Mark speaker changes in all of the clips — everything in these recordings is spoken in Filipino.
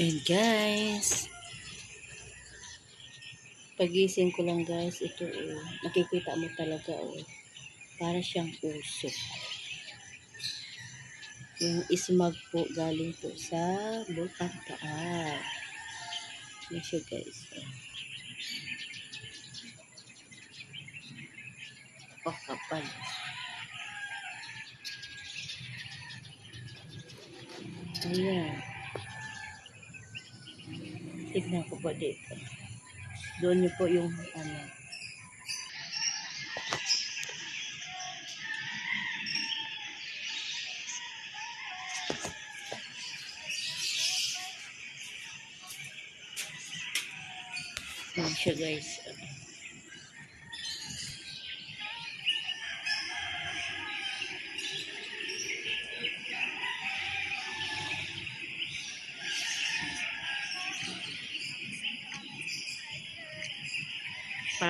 Speaker 1: And guys, pagising ko lang guys, ito oh, nakikita mo talaga oh, para siyang usok. Yung ismag po galing po sa Bulkan Taal. Yan siya guys. Oh, kapal. Ayan. Tignan ko po dito. Doon niyo po yung ano. Ayan siya guys.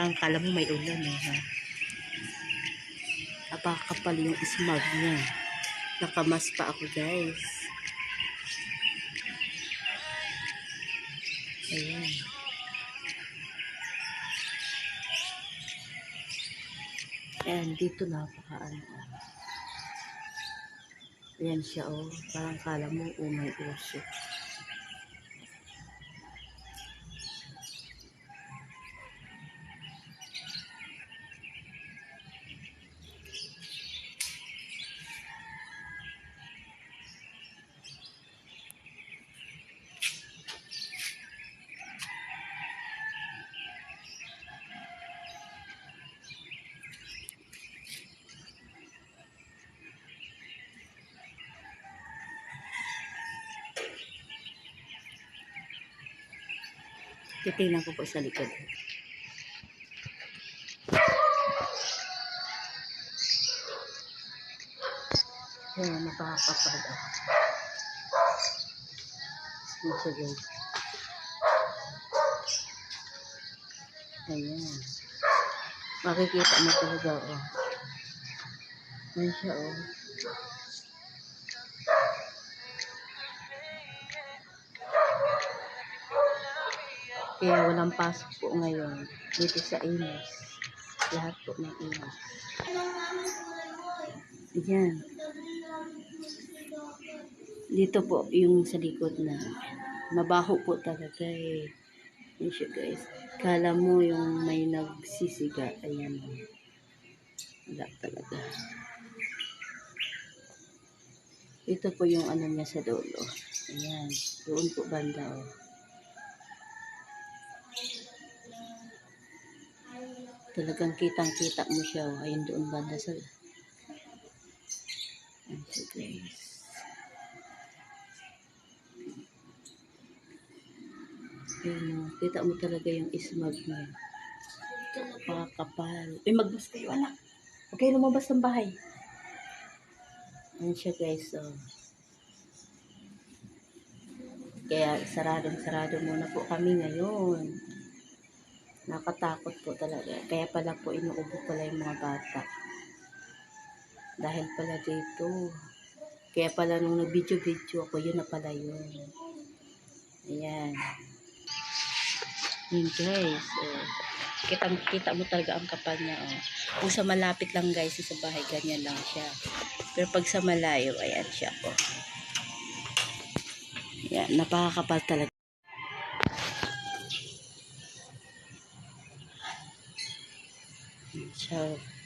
Speaker 1: Parang kala mo may ulan eh ha. Apakapal yung smog niya. Nakamas pa ako guys. Ayan. Ayan, dito napakaano. Ayan siya oh. Parang kala mo oh may usok. Titingnan ko po sa likod. Ayan, napakakapal ako. Siya guys. Ayan. Makikita mo talaga oh. Ayan siya oh. Kaya walang pasok po ngayon dito sa Imus. Lahat po ng Imus. Yan. Dito po yung sa likod na mabaho po talaga eh. Yan siya guys. Kala mo yung may nagsisiga. Ayan. Wala talaga. Ito po yung ano niya sa dulo. Ayan. Doon po banda oh. Talagang kitang-kita mo siya. oh. Ayun doon banda sa... Ayan siya guys. Ayun, oh. kita mo talaga yung ismag niya. Napakakapal. Uy, magbas kayo anak. Huwag kayo lumabas ng bahay. Ayan siya guys. Oh. Kaya saradong-sarado muna po kami ngayon. Nakatakot po talaga. Kaya pala po inuubo pala yung mga bata. Dahil pala dito. Kaya pala nung nag-video-video ako, yun na pala yun. Ayan. Yun guys. Oh. Kita, kita mo talaga ang kapal niya. Oh. Kung sa malapit lang guys sa bahay, ganyan lang siya. Pero pag sa malayo, ayan siya. Oh. Ayan, napakakapal talaga. Ayan siya. oh.